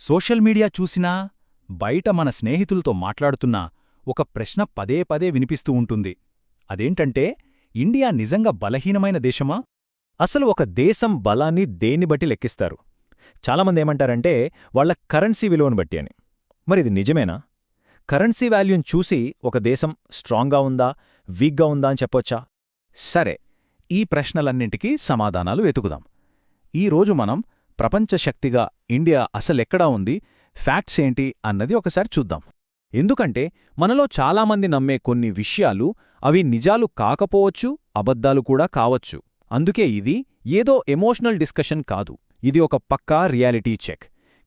Social media చూసినా బయట మన స్నేహితులతో మాట్లాడుతున్నా ఒక ప్రశ్న పదే పదే వినిపిస్తూ ఉంటుంది. అదేంటంటే ఇండియా నిజంగా బలహీనమైన దేశమా? అసలు ఒక దేశం బలాన్ని దేన్ని బట్టి లెక్కిస్తారు? చాలామంది ఏమంటారంటే వాళ్ళ కరెన్సీ విలువను బట్టి అని. మరిది నిజమేనా? కరెన్సీ వాల్యూని చూసి ఒక దేశం స్ట్రాంగ్గా ఉందా వీక్గా ఉందా అని చెప్పొచ్చా? సరే ఈ ప్రశ్నలన్నింటికీ సమాధానాలు వెతుకుదాం. ఈరోజు మనం ప్రపంచ శక్తిగా ఇండియా అసలెక్కడా ఉంది? ఫ్యాక్ట్స్ ఏంటి? అన్నది ఒకసారి చూద్దాం. ఎందుకంటే మనలో చాలామంది నమ్మే కొన్ని విషయాలు అవి నిజాలు కాకపోవచ్చు అబద్ధాలు కూడా కావచ్చు. అందుకే ఇది ఏదో ఎమోషనల్ డిస్కషన్ కాదు. ఇది ఒక పక్కా రియాలిటీ చెక్.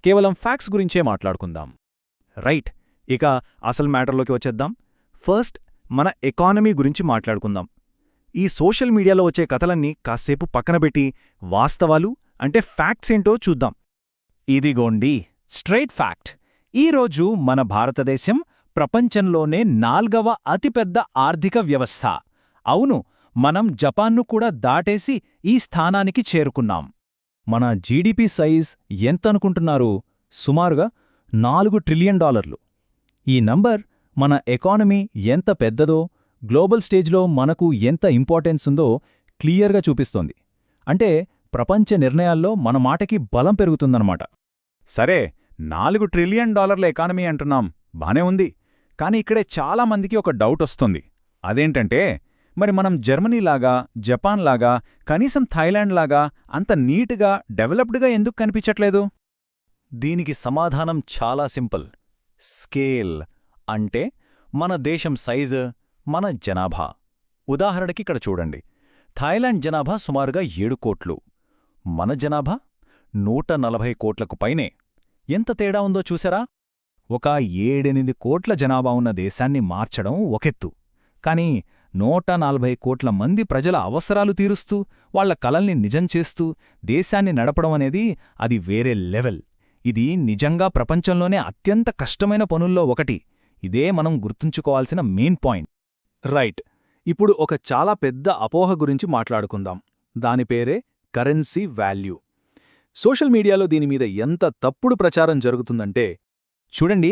కేవలం ఫ్యాక్ట్స్ గురించే మాట్లాడుకుందాం. రైట్. ఇక అసలు మ్యాటర్లోకి వచ్చేద్దాం. ఫస్ట్ మన ఎకానమీ గురించి మాట్లాడుకుందాం. ఈ సోషల్ మీడియాలో వచ్చే కథలన్నీ కాసేపు పక్కనబెట్టి వాస్తవాలు అంటే ఫ్యాక్ట్స్ ఏంటో చూద్దాం. ఇదిగోండి స్ట్రైట్ ఫ్యాక్ట్ ఈరోజు మన భారతదేశం ప్రపంచంలోనే నాల్గవ అతిపెద్ద ఆర్థిక వ్యవస్థ. అవును మనం జపాన్ను కూడా దాటేసి ఈ స్థానానికి చేరుకున్నాం. మన జీడిపి సైజ్ ఎంతనుకుంటున్నారు? సుమారుగా నాలుగు ట్రిలియన్ డాలర్లు. ఈ నంబర్ మన ఎకానమీ ఎంత పెద్దదో గ్లోబల్ స్టేజ్లో మనకు ఎంత ఇంపార్టెన్స్ ఉందో క్లియర్గా చూపిస్తోంది. అంటే ప్రపంచ నిర్ణయాల్లో మన మాటకి బలం పెరుగుతుందన్నమాట. సరే నాలుగు ట్రిలియన్ డాలర్ల ఎకానమీ అంటున్నాం. బానే ఉంది. కానీ ఇక్కడే చాలామందికి ఒక డౌట్ వస్తుంది. అదేంటంటే మరి మనం జర్మనీలాగా జపాన్లాగా కనీసం థాయిలాండ్లాగా అంత నీట్గా డెవలప్డ్గా ఎందుకు కనిపించట్లేదు? దీనికి సమాధానం చాలా సింపుల్. స్కేల్ అంటే మన దేశం సైజు మన జనాభా. ఉదాహరణకి ఇక్కడ చూడండి. థాయిలాండ్ జనాభా సుమారుగా ఏడు కోట్లు. మన జనాభా? నూట నలభై కోట్లకు పైనే. ఎంత తేడా ఉందో చూసారా ఒక ఏడెనిమిది కోట్ల జనాభా ఉన్న దేశాన్ని మార్చడం ఒకెత్తు. కాని నూట నలభై కోట్ల మంది ప్రజల అవసరాలు తీరుస్తూ వాళ్ళ కలల్ని నిజం చేస్తూ దేశాన్ని నడపడం అనేది అది వేరే లెవెల్. ఇది నిజంగా ప్రపంచంలోనే అత్యంత కష్టమైన పనుల్లో ఒకటి. ఇదే మనం గుర్తుంచుకోవాల్సిన మెయిన్ పాయింట్. రైట్. ఇప్పుడు ఒక చాలా పెద్ద అపోహ గురించి మాట్లాడుకుందాం. దాని పేరే కరెన్సీ వాల్యూ. సోషల్ మీడియాలో దీని మీద ఎంత తప్పుడు ప్రచారం జరుగుతుందంటే చూడండి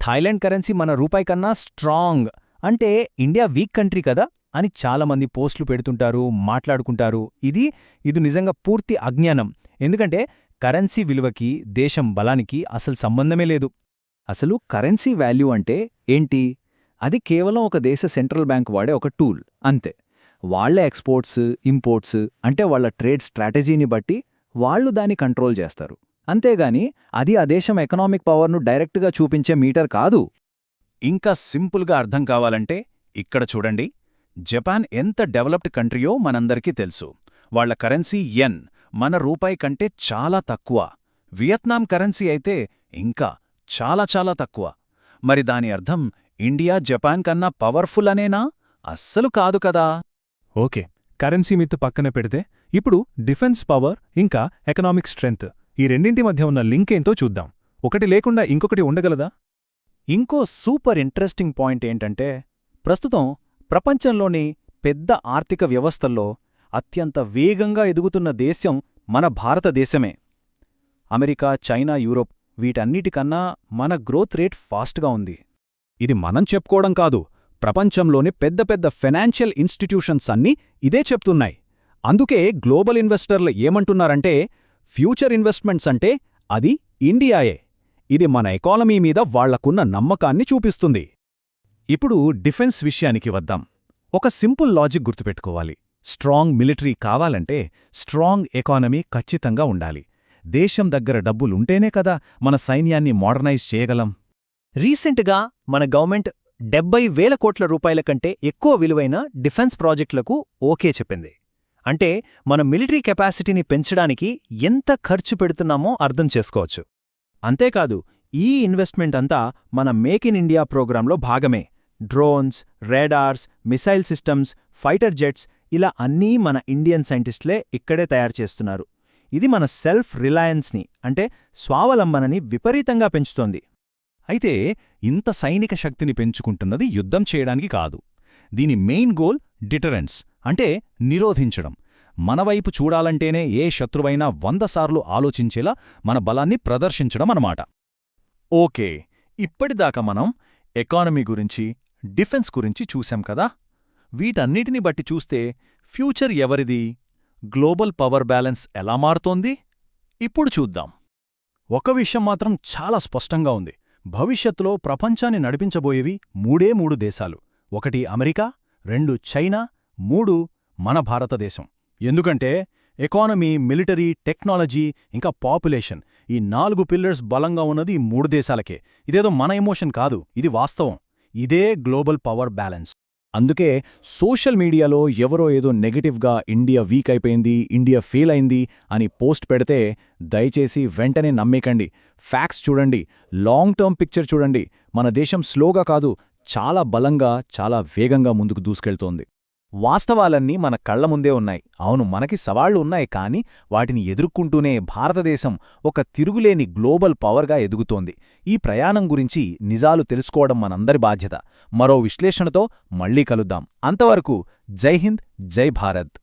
థాయిలాండ్ కరెన్సీ మన రూపాయి కన్నా స్ట్రాంగ్. అంటే ఇండియా వీక్ కంట్రీ కదా అని చాలామంది పోస్టులు పెడుతుంటారు మాట్లాడుకుంటారు. ఇది ఇది నిజంగా పూర్తి అజ్ఞానం. ఎందుకంటే కరెన్సీ విలువకి దేశం బలానికి అసలు సంబంధమే లేదు. అసలు కరెన్సీ వాల్యూ అంటే ఏంటి? అది కేవలం ఒక దేశ సెంట్రల్ బ్యాంక్ వాడే ఒక టూల్ అంతే. వాళ్ళ ఎక్స్పోర్ట్స్ ఇంపోర్ట్స్ అంటే వాళ్ళ ట్రేడ్ స్ట్రాటజీని బట్టి వాళ్ళు దాన్ని కంట్రోల్ చేస్తారు. అంతేగాని అది ఆ దేశం ఎకనామిక్ పవర్ను డైరెక్ట్గా చూపించే మీటర్ కాదు. ఇంకా సింపుల్గా అర్థం కావాలంటే ఇక్కడ చూడండి. జపాన్ ఎంత డెవలప్డ్ కంట్రీయో మనందరికీ తెలుసు. వాళ్ళ కరెన్సీ ఎన్ మన రూపాయి కంటే చాలా తక్కువ. వియత్నాం కరెన్సీ అయితే ఇంకా చాలా చాలా తక్కువ. మరి దాని అర్థం ఇండియా జపాన్ కన్నా పవర్ఫుల్ అనేనా? అస్సలు కాదు కదా! ఓకే కరెన్సీ మిత్తు పక్కన పెడితే ఇప్పుడు డిఫెన్స్ పవర్ ఇంకా ఎకనామిక్ స్ట్రెంగ్త్. ఈ రెండింటి మధ్య ఉన్న లింక్ ఏంతో చూద్దాం. ఒకటి లేకుండా ఇంకొకటి ఉండగలదా? ఇంకో సూపర్ ఇంట్రెస్టింగ్ పాయింట్ ఏంటంటే ప్రస్తుతం ప్రపంచంలోని పెద్ద ఆర్థిక వ్యవస్థల్లో అత్యంత వేగంగా ఎదుగుతున్న దేశం మన భారతదేశమే. అమెరికా చైనా యూరోప్ వీటన్నిటికన్నా మన గ్రోత్ రేట్ ఫాస్ట్గా ఉంది. ఇది మనం చెప్పుకోవడం కాదు ప్రపంచంలోని పెద్ద పెద్ద ఫైనాన్షియల్ ఇన్స్టిట్యూషన్స్ అన్నీ ఇదే చెప్తున్నాయి. అందుకే గ్లోబల్ ఇన్వెస్టర్లు ఏమంటున్నారంటే ఫ్యూచర్ ఇన్వెస్ట్మెంట్స్ అంటే అది ఇండియాయే. ఇది మన ఎకానమీ మీద వాళ్ళకున్న నమ్మకాన్ని చూపిస్తుంది. ఇప్పుడు డిఫెన్స్ విషయానికి వద్దాం. ఒక సింపుల్ లాజిక్ గుర్తుపెట్టుకోవాలి. స్ట్రాంగ్ మిలిటరీ కావాలంటే స్ట్రాంగ్ ఎకానమీ ఖచ్చితంగా ఉండాలి. దేశం దగ్గర డబ్బులుంటేనే కదా మన సైన్యాన్ని మోడర్నైజ్ చేయగలం. రీసెంట్గా మన గవర్నమెంట్ డెబ్బై వేల కోట్ల రూపాయల కంటే ఎక్కువ విలువైన డిఫెన్స్ ప్రాజెక్టులకు ఓకే చెప్పింది. అంటే మన మిలిటరీ కెపాసిటీని పెంచడానికి ఎంత ఖర్చు పెడుతున్నామో అర్థం చేసుకోవచ్చు. అంతేకాదు ఈ ఇన్వెస్ట్మెంట్ అంతా మన మేక్ ఇన్ ఇండియా ప్రోగ్రాంలో భాగమే. Drones radars missile systems fighter jets ఇలా అన్నీ మన ఇండియన్ సైంటిస్టులే ఇక్కడే తయారు చేస్తున్నారు. ఇది మన సెల్ఫ్ రిలయన్స్ని అంటే స్వావలంబనని విపరీతంగా పెంచుతోంది. అయితే ఇంత సైనిక శక్తిని పెంచుకుంటున్నది యుద్ధం చేయడానికి కాదు. దీని మెయిన్ గోల్ డిటరెన్స్ అంటే నిరోధించడం. మనవైపు చూడాలంటేనే ఏ శత్రువైనా వందసార్లు ఆలోచించేలా మన బలాన్ని ప్రదర్శించడం అన్నమాట. ఓకే ఇప్పటిదాకా మనం ఎకానమీ గురించి డిఫెన్స్ గురించి చూశాం కదా? వీటన్నిటిని బట్టి చూస్తే ఫ్యూచర్ ఎవరిది? గ్లోబల్ పవర్ బ్యాలెన్స్ ఎలా మారుతోంది? ఇప్పుడు చూద్దాం. ఒక విషయం మాత్రం చాలా స్పష్టంగా ఉంది. భవిష్యత్తులో ప్రపంచాన్ని నడిపించబోయేవి మూడే మూడు దేశాలు. ఒకటి అమెరికా రెండు చైనా మూడు మన భారతదేశం. ఎందుకంటే ఎకానమీ మిలిటరీ టెక్నాలజీ ఇంకా పాపులేషన్ ఈ నాలుగు పిల్లర్స్ బలంగా ఉన్నది ఈ మూడు దేశాలకే. ఇదేదో మన ఎమోషన్ కాదు ఇది వాస్తవం. ఇదే గ్లోబల్ పవర్ బ్యాలెన్స్. అందుకే సోషల్ మీడియాలో ఎవరో ఏదో నెగటివ్గా ఇండియా వీక్ అయిపోయింది ఇండియా ఫెయిల్ అయింది అని పోస్ట్ పెడితే దయచేసి వెంటనే నమ్మేకండి. ఫ్యాక్ట్స్ చూడండి లాంగ్ టర్మ్ పిక్చర్ చూడండి. మన దేశం స్లోగా కాదు చాలా బలంగా చాలా వేగంగా ముందుకు దూసుకెళ్తోంది. వాస్తవాలన్నీ మన కళ్ళ ముందే ఉన్నాయి. అవును మనకి సవాళ్ళు ఉన్నాయి కానీ వాటిని ఎదుర్కొంటూనే భారతదేశం ఒక తిరుగులేని గ్లోబల్ పవర్గా ఎదుగుతోంది. ఈ ప్రయాణం గురించి నిజాలు తెలుసుకోవడం మనందరి బాధ్యత. మరో విశ్లేషణతో మళ్ళీ కలుద్దాం. అంతవరకు జై హింద్ జై భారత్.